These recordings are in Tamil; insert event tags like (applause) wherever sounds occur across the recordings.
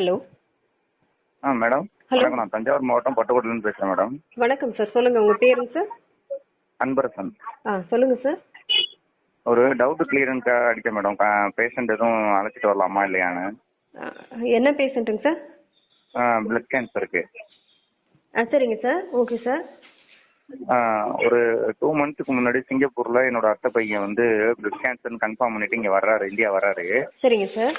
ஹலோ. ஆ மேடம். Hello. வணக்கம் நான் தஞ்சாவூர் மாவட்டம் பட்டுக்கோட்டையிலேருந்து பேசுகிறேன் மேடம். வணக்கம் சார். சொல்லுங்க உங்க பேருங்க சார்? அன்பரசன். ஆ சொல்லுங்க சார். ஒரு டவுட் கிளியரன்க்காக அடிக்க மேடம். பேஷண்ட் எதுவும் அழைச்சிட்டு வரலாமா இல்லையான்னு. ஆ, என்ன பேஷண்ட்டுங்க சார்? பிளட் கேன்சருக்கு ஆ சரிங்க சார். Okay sir. ஒரு டூ மந்த்ஸுக்கு முன்னாடி சிங்கப்பூரில் என்னோட அத்தை பையன் வந்து பிளட் கேன்சர்னு கன்ஃபார்ம் பண்ணிட்டு இங்கே வர்றாரு இந்தியா வர்றாரு. சரிங்க சார்.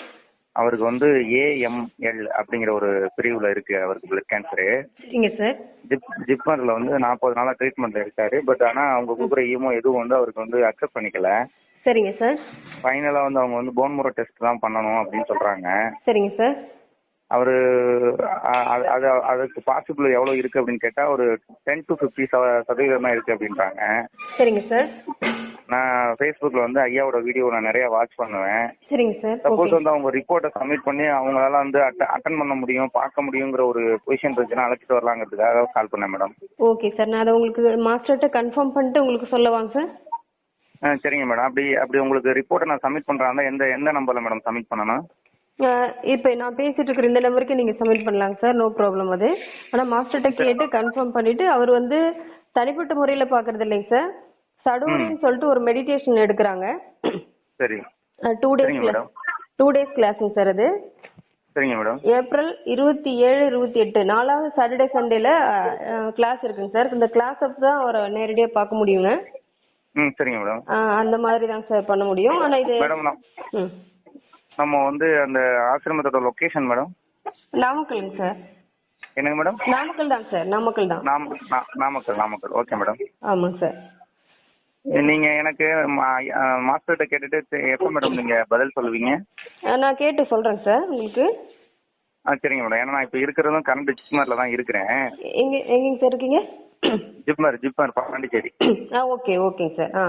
அவருக்கு வந்து ஏஎம்எல் அப்படிங்கிற ஒரு பிரிவில் இருக்கு அவருக்கு பிளட் கேன்சரு சரிங்க சார். ஜிப் ஜிப்மரில் வந்து நாற்பது நாளாக ட்ரீட்மெண்ட்டில் இருக்காரு. பட் ஆனால் அவங்க கொடுக்குற ஈமோ எதுவும் வந்து அவருக்கு வந்து அக்செப்ட் பண்ணிக்கல. சரிங்க சார். ஃபைனலாக வந்து அவங்க வந்து போன் முறை டெஸ்ட் தான் பண்ணணும் அப்படின்னு சொல்கிறாங்க சரிங்க சார். அவர் அது அதுக்கு பாசிபிள் எவ்வளோ இருக்குது அப்படின்னு கேட்டால் ஒரு டென் டு ஃபிஃப்டி சதவீதமாக இருக்குது அப்படின்றாங்க. சரிங்க சார். நான் ஃபேஸ்புக்கில் வந்து ஐயாவோட வீடியோ நான் நிறையா வாட்ச் பண்ணுவேன். சரிங்க சார். சப்போஸ் வந்து அவங்க ரிப்போர்ட்டை சப்மிட் பண்ணி அவங்களால வந்து அட்டன் பண்ண முடியும் பார்க்க முடியுங்கிற ஒரு பொசிஷன் இருந்துச்சுன்னா அழைச்சிட்டு வரலாங்கிறதுக்காக கால் பண்ணேன் மேடம் ஓகே சார் நான் அதை உங்களுக்கு மாஸ்டர்கிட்ட கன்ஃபார்ம் பண்ணிட்டு உங்களுக்கு சொல்லவாங்க சார் ஆ சரிங்க மேடம் அப்படி அப்படி உங்களுக்கு ரிப்போர்ட்டை நான் சப்மிட் பண்ணுறாங்க எந்த எந்த நம்பரில் மேடம் சப்மிட் பண்ணணும்? இப்போ நான் பேசிட்டு இருக்கிற இந்த நம்பருக்கு நீங்க சப்மிட் பண்ணலாங்க சார் நோ ப்ராப்ளம் அது. ஆனா மாஸ்டர்கிட்ட கேட்டு கன்ஃபார்ம் பண்ணிட்டு அவர் வந்து தனிப்பட்ட முறையில பாக்குறது இல்லைங்க சார் சடோரின்னு சொல்லிட்டு ஒரு மெடிடேஷன் எடுக்கிறாங்க. சரி. Two days. டூ டேஸ் கிளாஸுங்க சார் அது. சரிங்க மேடம் ஏப்ரல் இருபத்தி ஏழு இருபத்தி எட்டு. நாலாவது சாட்டர்டே சண்டேல கிளாஸ் இருக்குங்க சார் இந்த கிளாஸ் தான் அவரை நேரடியாக பார்க்க முடியுங்க. ம் சரிங்க மேடம் அந்த மாதிரி தான் சார் பண்ண முடியும். ஆனா இது மேடம் நம்ம வந்து அந்த ஆசிரமத்தோட லொக்கேஷன் மேடம் நாமக்கலுங்க சார் என்னங்க மேடம் நாமக்கல் தாங்க சார் நாமக்கல் தான். நாமக்கல் நாமக்கல். ஓகே மேடம் ஆமாங்க சார் நீங்க எனக்கு மாஸ்டர்கிட்ட கேட்டுட்டு எப்போ மேடம் நீங்க பதில் சொல்லுவீங்க? நான் கேட்டு சொல்றேங்க சார் உங்களுக்கு. ஆ சரிங்க மேடம். ஏன்னா நான் இப்போ இருக்கிறதும் கரண்ட் ஜிப்மரில் தான் இருக்கிறேன். எங்க எங்கேங்க சார் இருக்கீங்க? ஜிப்மர் ஜிப்மர் பாண்டிச்சேரி. ஆ ஓகே ஓகேங்க சார். ஆ.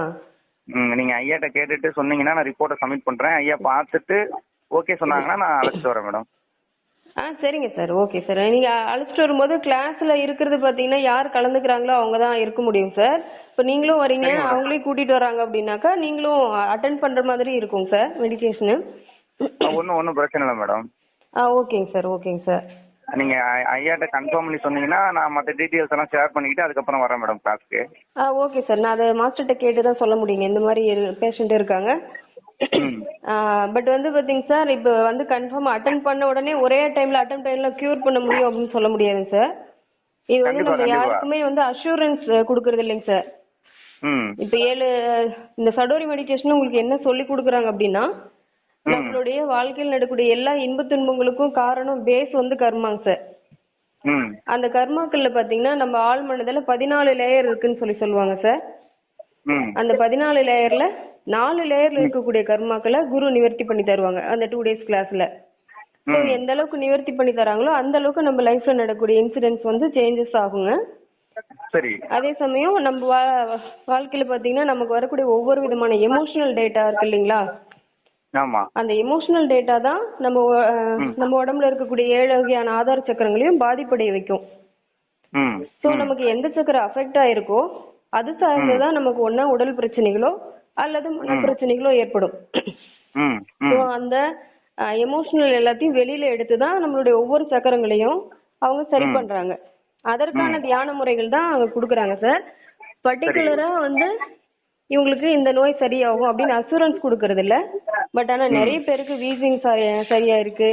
ம் நீங்கள் ஐயாட்ட கேட்டுட்டு சொன்னீங்கன்னா நான் ரிப்போர்ட்டை சப்மிட் பண்ணுறேன் ஐயா பார்த்துட்டு ஓகே சொன்னாங்கன்னா நான் அழைச்சிட்டு வரேன் மேடம். ஆ சரிங்க சார். Okay sir. நீங்க அழைச்சிட்டு வரும்போது கிளாஸ்ல இருக்கிறது பாத்தீங்கன்னா யார் கலந்துக்கிறாங்களோ அவங்க தான் இருக்க முடியும் சார். இப்போ நீங்களும் வரீங்க. அவங்களையும் கூட்டிட்டு வராங்க அப்படின்னாக்கா நீங்களும் அட்டன் பண்ற மாதிரி இருக்குங்க சார் மெடிடேஷனு ஒன்றும் ஒன்றும் பிரச்சனை இல்லை மேடம். ஆ ஓகேங்க சார் ஓகேங்க சார். நீங்கள் ஐயாட்ட கன்ஃபார்ம் பண்ணி சொன்னீங்கன்னா நான் மற்ற டீட்டெயில்ஸ் எல்லாம் ஷேர் பண்ணிக்கிட்டு அதுக்கப்புறம் வரேன் மேடம் கிளாஸ்க்கு ஆ ஓகே சார். நான் அதை மாஸ்டர்கிட்ட கேட்டு தான் சொல்ல முடியுங்க. இந்த மாதிரி பேஷண்ட் இருக்காங்க. (clears throat) பட் வந்து பாத்தீங்க சார் இப்போ வந்து கன்ஃபார்ம் அட்டன் பண்ண உடனே ஒரே டைம்ல அட்டன் டைம்ல கியூர் பண்ண முடியும் அப்படின்னு சொல்ல முடியாதுங்க சார் இது வந்து நம்ம. யாருக்குமே வந்து அஷூரன்ஸ் கொடுக்கறது இல்லைங்க சார் இப்போ ஏழு இந்த சடோரி மெடிடேஷன் உங்களுக்கு என்ன சொல்லி கொடுக்குறாங்க அப்படின்னா. நம்மளுடைய வாழ்க்கையில் நடக்கக்கூடிய எல்லா இன்ப துன்பங்களுக்கும் காரணம் பேஸ் வந்து கர்மாங்க சார் அந்த கர்மாக்கள்ல பாத்தீங்கன்னா நம்ம ஆள் மனதில் பதினாலு லேயர் இருக்குன்னு சொல்லி சொல்லுவாங்க சார் அந்த பதினாலு லேயர்ல நாலு லேயர்ல இருக்கக்கூடிய கர்மாக்களை குரு நிவர்த்தி பண்ணி தருவாங்க அந்த டூ டேஸ் கிளாஸ்ல ஸோ. எந்த அளவுக்கு நிவர்த்தி பண்ணி தராங்களோ அந்த அளவுக்கு நம்ம லைஃப்ல நடக்கக்கூடிய இன்சிடென்ட்ஸ் வந்து சேஞ்சஸ் ஆகுங்க. சரி. அதே சமயம் நம்ம வாழ்க்கையில பாத்தீங்கன்னா நமக்கு வரக்கூடிய ஒவ்வொரு விதமான எமோஷனல் டேட்டா இருக்கு இல்லைங்களா? அந்த எமோஷனல் டேட்டா தான் நம்ம நம்ம உடம்புல இருக்கக்கூடிய ஏழு வகையான ஆதார சக்கரங்களையும் பாதிப்படைய வைக்கும். ஸோ நமக்கு எந்த சக்கரம் அஃபெக்ட் ஆயிருக்கோ அது சார்ந்துதான் நமக்கு ஒண்ணா உடல் பிரச்சனைகளோ அல்லது மன பிரச்சனைகளோ ஏற்படும். ஸோ அந்த எமோஷனல் எல்லாத்தையும் வெளியில எடுத்து தான் நம்மளுடைய ஒவ்வொரு சக்கரங்களையும் அவங்க சரி பண்றாங்க. அதற்கான தியான முறைகள் தான் அவங்க கொடுக்குறாங்க சார். பர்டிகுலரா வந்து இவங்களுக்கு இந்த நோய் சரியாகும் அப்படின்னு அசூரன்ஸ் கொடுக்கறது இல்ல பட் ஆனா நிறைய பேருக்கு வீசிங் சரியா இருக்கு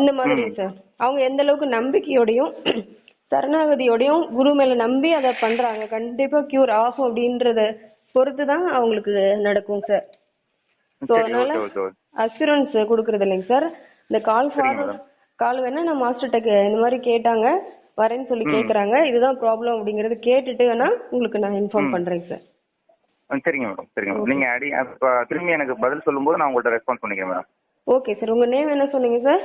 இந்த மாதிரி சார் அவங்க எந்த அளவுக்கு நம்பிக்கையோடையும் சரணாகதியோடையும் குரு மேல நம்பி அதை பண்றாங்க. கண்டிப்பா கியூர் ஆகும் அப்படின்றத பொறுத்து தான் அவங்களுக்கு நடக்கும் சார் ஸோ அதனால அசூரன்ஸ் கொடுக்கறது இல்லைங்க சார் இந்த கால் ஃபார்வர்ட். கால் வேணா நான் மாஸ்டர்கிட்ட இந்த மாதிரி கேட்டாங்க வரேன்னு சொல்லி கேக்குறாங்க. இதுதான் ப்ராப்ளம் அப்படிங்கறது கேட்டுட்டு வேணா உங்களுக்கு நான் இன்ஃபார்ம் பண்றேங்க சார் சரிங்க மேடம் சரிங்க மேடம் நீங்கள் அடி திரும்பி எனக்கு பதில் சொல்லும்போது நான் உங்கள்கிட்ட ரெஸ்பான்ஸ் பண்ணிக்கிறேன் மேடம் ஓகே சார் உங்க நேம் என்ன சொன்னீங்க சார்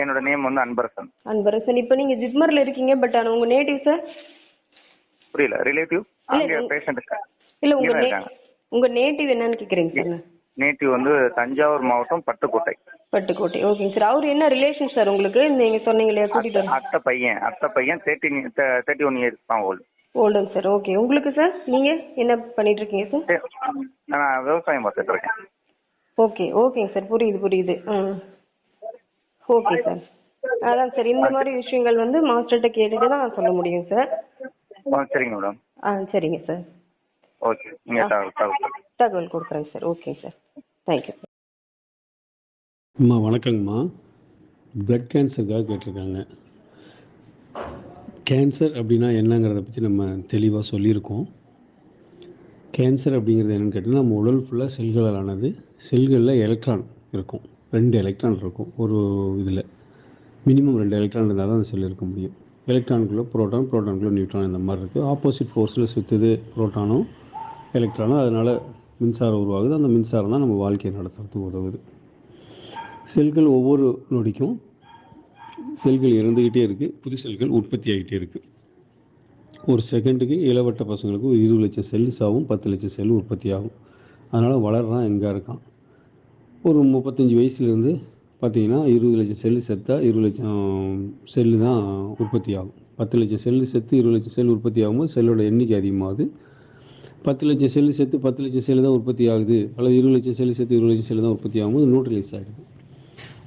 என்னோட நேம் வந்து அன்பரசன். அன்பரசன். இப்போ நீங்க ஜிப்மர்ல இருக்கீங்க பட் ஆனா உங்க நேட்டிவ் சார் புரியல ரிலேட்டிவ் அங்கே பேஷண்ட் இல்ல உங்க இருக்காங்க. உங்க நேட்டிவ் என்னன்னு கேக்குறீங்க சார். நேட்டிவ் வந்து தஞ்சாவூர் மாவட்டம் பட்டுக்கோட்டை. பட்டுக்கோட்டை. ஓகேங்க சார் அவர் என்ன ரிலேஷன் சார் உங்களுக்கு? நீங்க சொன்னீங்க இல்லையா கூட்டிட்டு வர அத்தை பையன் அத்தை பையன் தேர்ட்டி தேர்ட்டி ஒன் இயர்ஸ் தான் ஓல்டு ஓல்டன் சார் ஓகே உங்களுக்கு சார் நீங்க என்ன பண்ணிட்டு இருக்கீங்க சார் நான் விவசாயம் பார்த்துட்டு இருக்கேன். ஓகே ஓகேங்க சார் புரியுது புரியுது. ம். ஓகே சார் அதான் சார் இந்த மாதிரி விஷயங்கள் வந்து மாஸ்டர்கிட்ட கேட்டுட்டு தான் சொல்ல முடியும் சார் ஆ சரிங்க மேடம் ஆ சரிங்க சார் ஓகே நீங்கள் தகவல் கொடுக்குறேங்க சார் ஓகேங்க சார் தேங்க்யூ அம்மா வணக்கங்கம்மா. பிளட் கேன்சருக்காக கேட்டிருக்காங்க. கேன்சர் அப்படின்னா என்னங்கிறத பற்றி நம்ம தெளிவாக சொல்லியிருக்கோம். கேன்சர் அப்படிங்கிறது என்னென்னு கேட்டிங்கன்னா நம்ம உடல் ஃபுல்லாக செல்களால் ஆனது செல்களில் எலக்ட்ரான் இருக்கும். ரெண்டு எலக்ட்ரான் இருக்கும். ஒரு இதில். மினிமம் ரெண்டு எலக்ட்ரான் இருந்தால் தான் அந்த செல் இருக்க முடியும். எலக்ட்ரானுக்குள்ளே புரோட்டான் புரோட்டானுக்குள்ளே நியூட்ரான் இந்த மாதிரி இருக்குது ஆப்போசிட் ஃபோர்ஸில் சுற்றுது புரோட்டானும் எலக்ட்ரானும் அதனால் மின்சாரம் உருவாகுது. அந்த மின்சாரம் தான் நம்ம வாழ்க்கையை நடத்துறதுக்கு உதவுது. செல்கள் ஒவ்வொரு நொடிக்கும் செல்கள் இறந்துக்கிட்டே இருக்குது புது செல்கள் உற்பத்தி ஆகிட்டே இருக்குது ஒரு செகண்டுக்கு இளவட்ட பசங்களுக்கு ஒரு இருபது லட்சம் செல் சாவும் பத்து லட்சம் செல் உற்பத்தி ஆகும். அதனால் வளர்றான் எங்கே இருக்கான். ஒரு முப்பத்தஞ்சு வயசுலேருந்து பார்த்தீங்கன்னா இருபது லட்சம் செல்லு செத்தால் இருபது லட்சம் செல்லு தான் உற்பத்தி ஆகும். பத்து லட்சம் செல்லு செத்து இருபது லட்சம் செல் உற்பத்தி ஆகும்போது செல்லோட எண்ணிக்கை அதிகமாகுது. பத்து லட்சம் செல்லு செத்து பத்து லட்சம் செல்லு தான் உற்பத்தி ஆகுது. அல்லது இருபது லட்சம் செல்லு செத்து இருபது லட்சம் செல்லு தான் உற்பத்தி ஆகும்போது நியூட்ரலைஸ் ஆகிடுது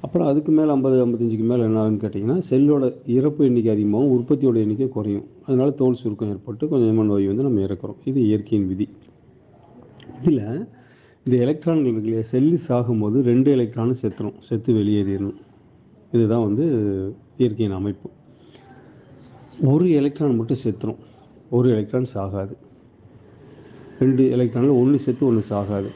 அப்புறம் அதுக்கு மேலே ஐம்பது ஐம்பத்தஞ்சுக்கு மேலே என்ன ஆகுன்னு கேட்டிங்கன்னா செல்லோட இறப்பு எண்ணிக்கை அதிகமாகும் உற்பத்தியோட எண்ணிக்கை குறையும். அதனால் தோல் சுருக்கம் ஏற்பட்டு கொஞ்சமாக நோய் வந்து நம்ம இறக்குறோம். இது இயற்கையின் விதி. இதில் இந்த எலக்ட்ரான்கள் இருக்கு இல்லையா செல்லு சாகும்போது ரெண்டு எலக்ட்ரானும் செத்துரும் செத்து வெளியேறிடணும். இதுதான் வந்து இயற்கையின் அமைப்பு. ஒரு எலக்ட்ரான் மட்டும் செத்துரும். ஒரு எலக்ட்ரான் சாகாது. ரெண்டு எலக்ட்ரானில் ஒன்று செத்து ஒன்று சாகாது.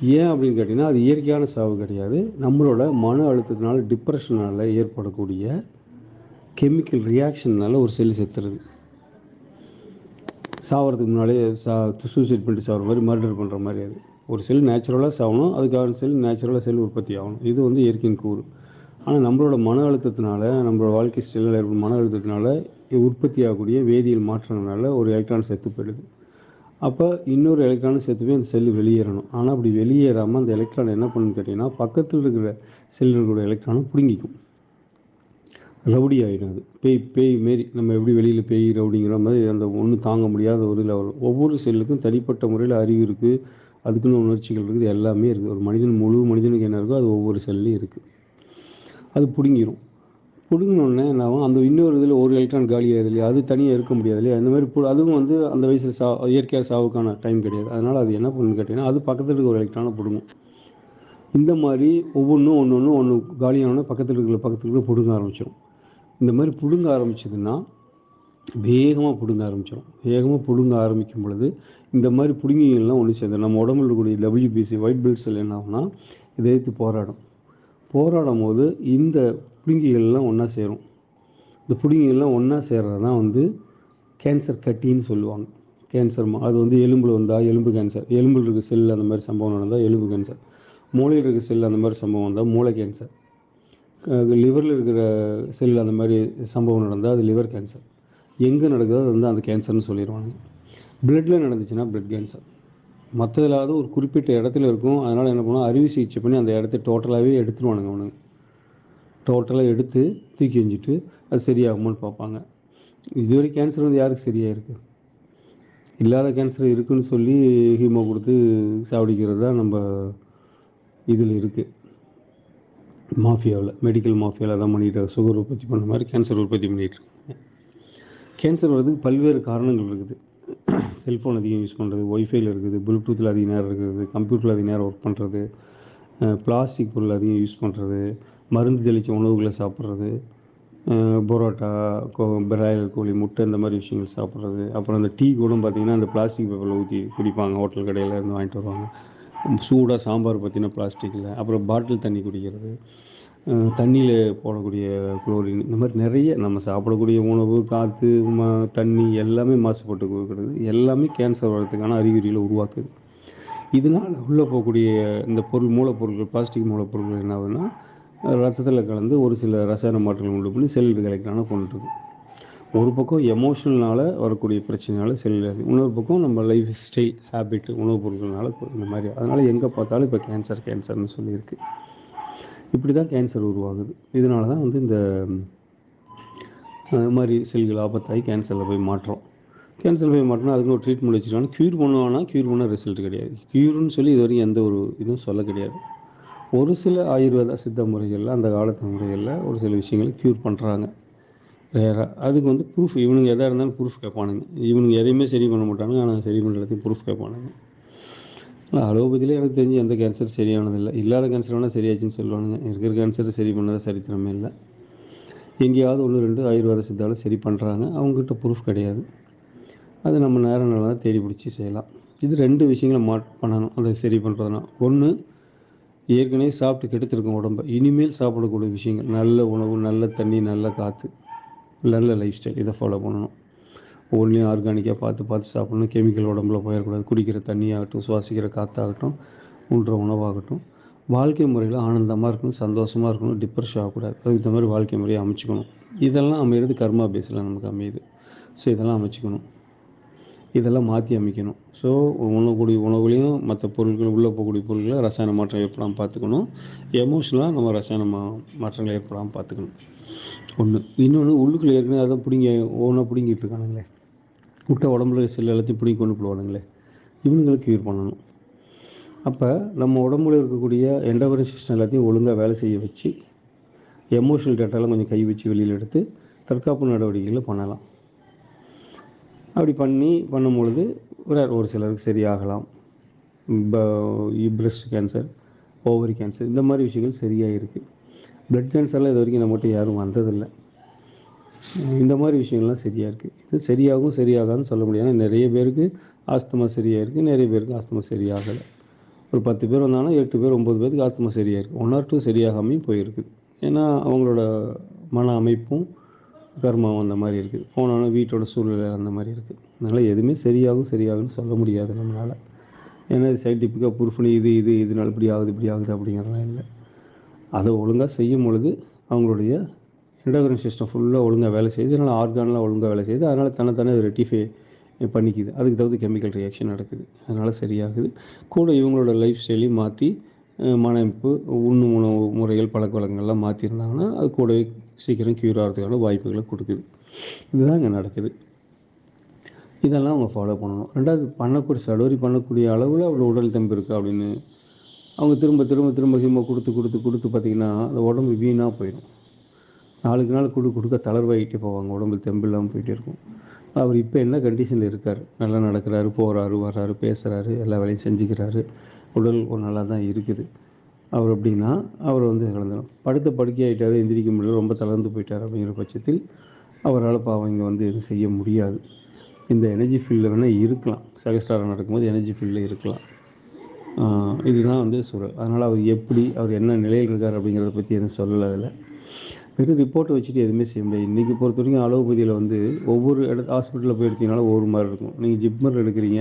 ஏன் அப்படின்னு கேட்டிங்கன்னா அது இயற்கையான சாவு கிடையாது. நம்மளோட மன அழுத்தத்தினால டிப்ரெஷனால் ஏற்படக்கூடிய கெமிக்கல் ரியாக்ஷன்னால ஒரு செல் செத்துறது சாவறதுக்கு முன்னாடியே சா சூசைட் பண்ணிட்டு சாகிற மாதிரி மர்டர் பண்ணுற மாதிரி அது. ஒரு செல் நேச்சுரலாக சாகணும் அதுக்கான செல் நேச்சுரலாக செல் உற்பத்தி ஆகணும். இது வந்து இயற்கையின் கூறு. ஆனால் நம்மளோட மன அழுத்தத்தினால நம்மளோட வாழ்க்கை ஸ்டைலில் ஏற்படும் மன அழுத்தத்தினால உற்பத்தி ஆகக்கூடிய வேதியியல் மாற்றங்களால் ஒரு எலக்ட்ரான் செத்து போயிடுது. அப்போ இன்னொரு எலக்ட்ரான் சேர்த்து போய் அந்த செல்லு வெளியேறணும். ஆனால் அப்படி வெளியேறாமல் அந்த எலக்ட்ரான் என்ன பண்ணுன்னு கேட்டிங்கன்னா பக்கத்தில் இருக்கிற செல் இருக்கிற எலக்ட்ரானை பிடுங்கிக்கும். ரவுடி ஆகிடும் அது. பேய் பேய் மாரி நம்ம எப்படி வெளியில் பேய் ரவுடிங்கிற மாதிரி அந்த ஒன்றும் தாங்க முடியாத ஒரு இதில் வரும் ஒவ்வொரு செல்லுக்கும் தனிப்பட்ட முறையில் அறிவு இருக்குது அதுக்குன்னு உணர்ச்சிகள் இருக்குது எல்லாமே இருக்குது. ஒரு மனிதன் முழு மனிதனுக்கு என்ன இருக்கோ அது ஒவ்வொரு செல்லையும் இருக்குது அது பிடுங்கிரும். பிடுங்கினோடனே நான் அந்த இன்னொரு இதில் ஒரு எலக்ட்ரான் காலி ஆகுது இல்லையா? அது தனியாக இருக்க முடியாது இல்லையா? அந்த மாதிரி பு- அதுவும் வந்து அந்த வயசில் சா இயற்கையாக சாவுக்கான டைம் கிடையாது. அதனால் அது என்ன பண்ணுன்னு கேட்டிங்கன்னா அது பக்கத்தில் இருக்க ஒரு எலக்ட்ரானை பிடுங்கும். இந்த மாதிரி ஒவ்வொன்றும் ஒன்று ஒன்று ஒன்று காலியானோடனே பக்கத்தில் இருக்கிற பக்கத்தில் இருக்கிற பிடுங்க ஆரம்பிச்சிடும் இந்த மாதிரி பிடுங்க ஆரம்பிச்சதுன்னா வேகமாக பிடுங்க ஆரம்பிச்சிடும் வேகமாக பிடுங்க ஆரம்பிக்கும் பொழுது இந்த மாதிரி பிடுங்கிகள்லாம் ஒன்று சேர்ந்து நம்ம உடம்புல இருக்கக்கூடிய டபிள்யூபிசி ஒயிட் பிளட் செல் என்ன ஆகும்னா இதை போராடும். போராடும் போது இந்த புடுங்கிகள்லாம் ஒன்றா சேரும். இந்த புடுங்கிகள்லாம் ஒன்றா சேர்றது தான் வந்து கேன்சர் கட்டின்னு சொல்லுவாங்க. கேன்சர் அது வந்து எலும்பில் வந்தால் எலும்பு கேன்சர் எலும்பில் இருக்க செல் அந்த மாதிரி சம்பவம் நடந்தால் எலும்பு கேன்சர் மூளையில் இருக்க செல் அந்த மாதிரி சம்பவம் வந்தால் மூளை கேன்சர் லிவரில் இருக்கிற செல் அந்த மாதிரி சம்பவம் நடந்தால் அது லிவர் கேன்சர் எங்கே நடக்குதோ அது வந்து அந்த கேன்சர்னு சொல்லிடுவாங்க. பிளட்டில் நடந்துச்சுன்னா பிளட் கேன்சர் மற்றதுலாவது ஒரு குறிப்பிட்ட இடத்துல இருக்கும். அதனால் என்ன பண்ணுவோம் அறுவை சிகிச்சை பண்ணி அந்த இடத்த டோட்டலாகவே எடுத்துருவானுங்க அவனுங்க. டோட்டலாக எடுத்து தூக்கி எறிஞ்சிட்டு அது சரியாகுமான்னு பார்ப்பாங்க. இதுவரை கேன்சர் வந்து யாருக்கு சரியாயிருக்கு? இல்லாத கேன்சர் இருக்குதுன்னு சொல்லி ஹீமோ கொடுத்து சாவடிக்கிறது தான் நம்ம இதில் இருக்குது மாஃபியாவில் மெடிக்கல் மாஃபியாவில் தான் பண்ணிட்டு சுகர் உற்பத்தி பண்ண மாதிரி கேன்சர் உற்பத்தி பண்ணிகிட்டு கேன்சர் வர்றதுக்கு பல்வேறு காரணங்கள் இருக்குது. செல்ஃபோன் அதிகம் யூஸ் பண்ணுறது ஒய்ஃபைல இருக்குது ப்ளூடூத்தில் அதிக நேரம் இருக்கிறது கம்ப்யூட்டரில் அதிக நேரம் ஒர்க் பண்ணுறது பிளாஸ்டிக் பொருள் அதிகம் யூஸ் பண்ணுறது மருந்து தெளித்த உணவுகளை சாப்பிட்றது பரோட்டா கோ பிராய்லர் கோழி முட்டை இந்த மாதிரி விஷயங்கள் சாப்பிட்றது. அப்புறம் அந்த டீ கூட பார்த்திங்கன்னா அந்த பிளாஸ்டிக் பேப்பரில் ஊற்றி குடிப்பாங்க. ஹோட்டல் கடையில் இருந்து வாங்கிட்டு வருவாங்க. சூடாக சாம்பார் பார்த்திங்கன்னா பிளாஸ்டிக்கில் அப்புறம் பாட்டில் தண்ணி குடிக்கிறது. தண்ணியில் போடக்கூடிய குளோரின் இந்த மாதிரி நிறைய நம்ம சாப்பிடக்கூடிய உணவு காற்று ம தண்ணி எல்லாமே மாசுபட்டு கொடுக்குறது எல்லாமே கேன்சர் வர்றதுக்கான அறிகுறிகளை உருவாக்குது. இதனால் உள்ளே போகக்கூடிய இந்த பொருள் மூலப்பொருட்கள் பிளாஸ்டிக் மூலப்பொருட்கள் என்ன ஆகுதுன்னா ரத்தத்தில் கலந்து ஒரு சில ரசாயன மாற்றங்கள் உண்டு பண்ணி செல் கலெக்டான கொண்டுருது ஒரு பக்கம் எமோஷனல்னால் வரக்கூடிய பிரச்சனைனால செல் இன்னொரு பக்கம் நம்ம லைஃப் ஸ்டைல் ஹேபிட் உணவுப் பொருட்கள்னால இந்த மாதிரி. அதனால் எங்கே பார்த்தாலும் இப்போ கேன்சர் கேன்சர்னு சொல்லியிருக்கு. இப்படி தான் கேன்சர் உருவாகுது. இதனால தான் வந்து இந்த அது மாதிரி செல்கள் ஆபத்தாகி கேன்சரில் போய் மாற்றோம். கேன்சர் போய் மாற்றினா அதுக்கு ஒரு ட்ரீட்மெண்ட் வச்சுருக்காங்க க்யூர் பண்ணுவானா க்யூர் பண்ண ரிசல்ட் கிடையாது. க்யூர்னு சொல்லி இது வரைக்கும் எந்த ஒரு இதுவும் சொல்ல கிடையாது. ஒரு சில ஆயுர்வேத சித்த முறைகளில் அந்த காலத்து முறைகளில் ஒரு சில விஷயங்களை க்யூர் பண்ணுறாங்க ரேராக அதுக்கு வந்து ப்ரூஃப் இவனுங்க எதாக இருந்தாலும் ப்ரூஃப் கேட்பானுங்க. இவனுங்க எதையுமே சரி பண்ண மாட்டானுங்க. ஆனால் சரி பண்ணுறதுக்கு ப்ரூஃப் கேட்பானுங்க. ஆனால் அலோபதியிலே எனக்கு தெரிஞ்சு எந்த கேன்சர் சரியானதில்லை. இல்லாத கேன்சர் வேணால் சரியாச்சுன்னு சொல்லுவானுங்க. இருக்கிற கேன்சர் சரி பண்ணதை சரித்திரமே இல்லை. எங்கேயாவது ஒன்று ரெண்டு ஆயுர்வேத சித்தாலும் சரி பண்ணுறாங்க அவங்ககிட்ட ப்ரூஃப் கிடையாது. அது நம்ம நேரம் நல்லா தேடி பிடிச்சி செய்யலாம். இது ரெண்டு விஷயங்களை மாட் பண்ணணும். அதை சரி பண்ணுறதுனா ஒன்று ஏற்கனவே சாப்பிட்டு கெடுத்துருக்கோம் உடம்ப. இனிமேல் சாப்பிடக்கூடிய விஷயங்கள். நல்ல உணவு நல்ல தண்ணி நல்ல காற்று நல்ல லைஃப் ஸ்டைல் இதை ஃபாலோ பண்ணணும். ஒவ்வொன்றையும் ஆர்கானிக்காக பார்த்து பார்த்து சாப்பிடணும். கெமிக்கல் உடம்புல போயிடக்கூடாது. குடிக்கிற தண்ணியாகட்டும் சுவாசிக்கிற காற்றாகட்டும் உண்ற உணவாகட்டும். வாழ்க்கை முறையில் ஆனந்தமாக இருக்கணும் சந்தோஷமாக இருக்கணும் டிப்ரெஷன் ஆகக்கூடாது. அதுக்கு இந்த மாதிரி வாழ்க்கை முறையை அமைச்சுக்கணும். இதெல்லாம் அமையிறது கர்மா பேஸில் நமக்கு அமையுது. ஸோ இதெல்லாம் அமைச்சுக்கணும். இதெல்லாம் மாற்றி அமைக்கணும். ஸோ உணவுக்கூடிய உணவுலையும் மற்ற பொருட்கள் உள்ளே போகக்கூடிய பொருட்களை ரசாயன மாற்றம் ஏற்படாமல் பார்த்துக்கணும். எமோஷனலாக நம்ம ரசாயன மா மாற்றங்கள் ஏற்படாமல் பார்த்துக்கணும். ஒன்று இன்னொன்று உள்ளுக்குள்ளே ஏற்கனவே அதான் பிடிங்க ஓனாக பிடிங்கிட்டு இருக்கானுங்களே. விட்ட உடம்புல செல் எல்லாத்தையும் பிடிங்கி கொண்டு போடுவானுங்களே. இவனுங்களுக்கு க்யூர் பண்ணணும். அப்போ நம்ம உடம்புல இருக்கக்கூடிய எண்டவரன் சிஸ்டம் எல்லாத்தையும் ஒழுங்காக வேலை செய்ய வச்சு எமோஷனல் டேட்டாலாம் கொஞ்சம் கை வச்சு வெளியில் எடுத்து தற்காப்பு நடவடிக்கைகளை பண்ணலாம். அப்படி பண்ணி பண்ணும் பொழுது ஒரு ஒரு சிலருக்கு சரியாகலாம் பிரஸ்ட் கேன்சர் ஓவரி கேன்சர் இந்த மாதிரி விஷயங்கள் சரியாக இருக்குது பிளட் கேன்சர்லாம் இது வரைக்கும் நம்மகிட்ட யாரும் வந்ததில்லை. இந்த மாதிரி விஷயங்கள்லாம் சரியாக இருக்குது இது சரியாகவும் சரியாகாதுன்னு சொல்ல முடியாது. ஏன்னா நிறைய பேருக்கு ஆஸ்துமா சரியாக இருக்குது நிறைய பேருக்கு ஆஸ்துமா சரியாகலை. ஒரு பத்து பேர் வந்தாங்கன்னா எட்டு பேர் ஒம்பது பேருக்கு ஆஸ்துமா சரியாக இருக்குது ஒன் ஆர் டூ சரியாகாமையும் போயிருக்குது ஏன்னா அவங்களோட மன அமைப்பும் கர்மாவும் அந்த மாதிரி இருக்குது போனாலும் வீட்டோட சூழ்நிலை அந்த மாதிரி இருக்குது அதனால் எதுவுமே சரியாகும் சரியாகும்னு சொல்ல முடியாது நம்மளால். ஏன்னா இது சயின்டிஃபிக்காக ப்ரூஃப் பண்ணி இது இது இதனால இப்படி ஆகுது இப்படி ஆகுது அப்படிங்கிறலாம் இல்லை. அதை ஒழுங்காக செய்யும் பொழுது அவங்களுடைய எண்டோகிரன் சிஸ்டம் ஃபுல்லாக ஒழுங்காக வேலை செய்யுது. அதனால் ஆர்கான்லாம் ஒழுங்காக வேலை செய்யுது. அதனால் தன்னைத்தானே அது ரெட்டிஃபை பண்ணிக்குது. அதுக்கு தகுந்த கெமிக்கல் ரியாக்ஷன் நடக்குது. அதனால் சரியாகுது. கூட இவங்களோட லைஃப் ஸ்டைலையும் மாற்றி மனமைப்பு உண்ணும் உணவு முறைகள் பழக்க வழக்கங்கள்லாம் மாற்றிருந்தாங்கன்னா அது கூடவே சீக்கிரம் க்யூர் ஆகிறதுக்கான வாய்ப்புகளை கொடுக்குது. இதுதான் இங்கே நடக்குது. இதெல்லாம் அவங்க ஃபாலோ பண்ணணும். ரெண்டாவது பண்ணக்கூடிய சடோரி பண்ணக்கூடிய அளவில் அவ்வளோ உடல் தம்பி இருக்குது அப்படின்னு அவங்க திரும்ப திரும்ப திரும்ப திரும்ப கொடுத்து கொடுத்து கொடுத்து பார்த்திங்கன்னா அந்த உடம்பு வீணாக போயிடும். நாளுக்கு நாள் கொடு கொடுக்க தளர்வாகிட்டே போவாங்க. உடம்பு தெம்பு இல்லாமல் போயிட்டே இருக்கும். அவர் இப்போ என்ன கண்டிஷனில் இருக்கார்? நல்லா நடக்கிறாரு போகிறாரு வர்றாரு பேசுகிறாரு எல்லா வேலையும் செஞ்சுக்கிறாரு. உடல் நல்லா தான் இருக்குது. அவர் அப்படின்னா அவர் வந்து கலந்துடும் படுத்த படுக்கையாயிட்டார் எந்திரிக்க முடியல ரொம்ப தளர்ந்து போயிட்டார் அப்படிங்கிற பட்சத்தில் அவரால் பாவம் இங்கே வந்து எதுவும் செய்ய முடியாது. இந்த எனர்ஜி ஃபீல்டில் வேணால் இருக்கலாம். சகஸ்டாரம் நடக்கும்போது எனர்ஜி ஃபீல்டில் இருக்கலாம். இதுதான் வந்து சூழல். அதனால் அவர் எப்படி அவர் என்ன நிலையில் இருக்கார் அப்படிங்கிறத பற்றி எதுவும் சொல்லலை அதில். வெறும் ரிப்போர்ட்டை வச்சுட்டு எதுவுமே செய்ய முடியாது. இன்றைக்கி பொறுத்த வரைக்கும் அலோபதியில் வந்து ஒவ்வொரு இடத்து ஹாஸ்பிட்டலில் போய் எடுத்தீங்கனாலும் ஒவ்வொரு மாதிரி இருக்கும். நீங்கள் ஜிப்மர் எடுக்கிறீங்க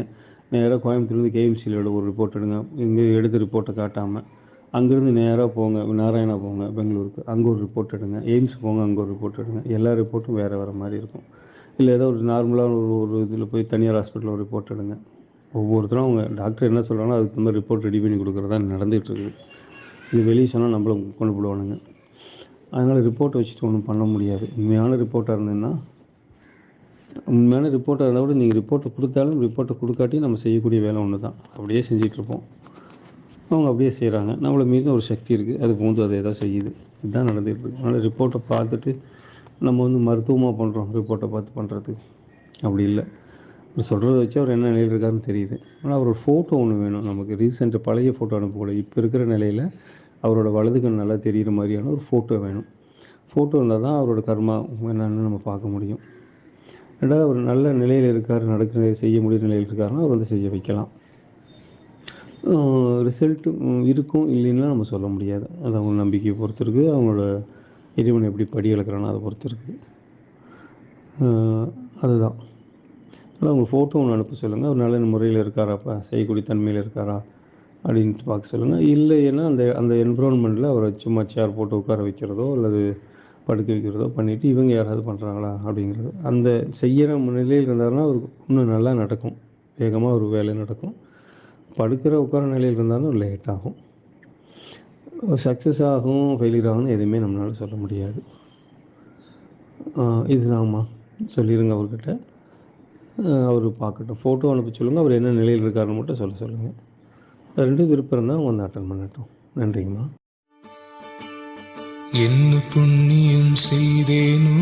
நேராக கோயம்புத்தூர்லேருந்து கேஎம்சியில் ஒரு ரிப்போர்ட் எடுங்க. இங்கே எடுத்த ரிப்போர்ட்டை காட்டாமல் அங்கேருந்து நேராக போங்க நாராயணா போங்க பெங்களூருக்கு. அங்கே ஒரு ரிப்போர்ட் எடுங்க. எய்ம்ஸ் போங்க அங்கே ஒரு ரிப்போர்ட் எடுங்க. எல்லா ரிப்போர்ட்டும் வேறு வேறு மாதிரி இருக்கும். இல்லை ஏதோ ஒரு நார்மலாக ஒரு ஒரு இதில் போய் தனியார் ஹாஸ்பிட்டலில் ஒரு ரிப்போர்ட் எடுங்க. ஒவ்வொருத்தரும் அவங்க டாக்டர் என்ன சொல்கிறாங்களோ அதுக்கு தகுந்த ரிப்போர்ட் ரெடி பண்ணி கொடுக்குறதா நடந்துகிட்ருக்குது இது வெளியே சொன்னால் நம்மளை கொண்டு போடுவானுங்க. அதனால் ரிப்போர்ட்டை வச்சுட்டு ஒன்றும் பண்ண முடியாது. உண்மையான ரிப்போர்ட்டாக இருந்ததுன்னா உண்மையான ரிப்போர்ட்டாக இருந்தால் கூட நீங்கள் ரிப்போர்ட்டை கொடுத்தாலும் ரிப்போர்ட்டை கொடுக்காட்டி நம்ம செய்யக்கூடிய வேலை ஒன்று தான் அப்படியே செஞ்சிட்ருப்போம் அவங்க அப்படியே செய்கிறாங்க நம்மளை மீது ஒரு சக்தி இருக்குது அது போந்து அதை எதாவது செய்யுது. இதுதான் நடந்துகிட்டு இருக்கு. அதனால் ரிப்போர்ட்டை பார்த்துட்டு நம்ம வந்து மருத்துவமாக பண்ணுறோம் ரிப்போர்ட்டை பார்த்து பண்ணுறதுக்கு அப்படி இல்லை. அவர் சொல்கிறத வச்சு அவர் என்ன நிலையில் இருக்காருன்னு தெரியுது. ஆனால் அவரோட ஃபோட்டோ ஒன்று வேணும். நமக்கு ரீசெண்ட் பழைய ஃபோட்டோ அனுப்பக்கூடாது இப்போ இருக்கிற நிலையில் அவரோட வலதுகள் நல்லா தெரிகிற மாதிரியான ஒரு ஃபோட்டோ வேணும். ஃபோட்டோ இருந்தால் தான் அவரோட கர்மா என்னன்னு நம்ம பார்க்க முடியும். ரெண்டாவது அவர் நல்ல நிலையில் இருக்கார் நடக்கிற செய்ய முடியும் நிலையில் இருக்காருன்னா அவர் வந்து செய்ய வைக்கலாம். ரிசல்ட்டு இருக்கும் இல்லைன்னா நம்ம சொல்ல முடியாது. அது அவங்க நம்பிக்கையை பொறுத்து இருக்குது அவங்களோட இறைவன் எப்படி படி இழக்கிறானோ அதை பொறுத்து இருக்குது அதுதான். அதனால் அவங்க ஃபோட்டோ ஒன்று அனுப்ப சொல்லுங்கள் அவர் நல்ல முறையில் இருக்காரா? செய்யக்கூடிய தன்மையில் இருக்காரா? அப்படின்ட்டு பார்க்க சொல்லுங்கள் இல்லைன்னா அந்த அந்த என்விரான்மெண்ட்டில் அவரை சும்மா சேர் போட்டு உட்கார வைக்கிறதோ அல்லது படுக்க வைக்கிறதோ பண்ணிவிட்டு இவங்க யாராவது பண்ணுறாங்களா அப்படிங்கிறது. அந்த செய்கிற நிலையில் இருந்தாருன்னா அவருக்கு இன்னும் நல்லா நடக்கும். வேகமாக ஒரு வேலை நடக்கும். படுக்கிற உட்கார நிலையில் இருந்தாலும் லேட் ஆகும். சக்ஸஸ் ஆகும் ஃபெயிலியர் ஆகும்னு எதுவுமே நம்மளால சொல்ல முடியாது. இதுதான்மா சொல்லிடுங்க அவர்கிட்ட. அவர் பார்க்கட்டும். ஃபோட்டோ அனுப்ப சொல்லுங்கள் அவர் என்ன நிலையில் இருக்காருன்னு மட்டும் சொல்ல சொல்லுங்கள் ரெண்டு விருப்பம் தான் வந்து அட்டன் பண்ணட்டும். நன்றிங்கம்மா. என்ன புண்ணியம் செய்தேனோ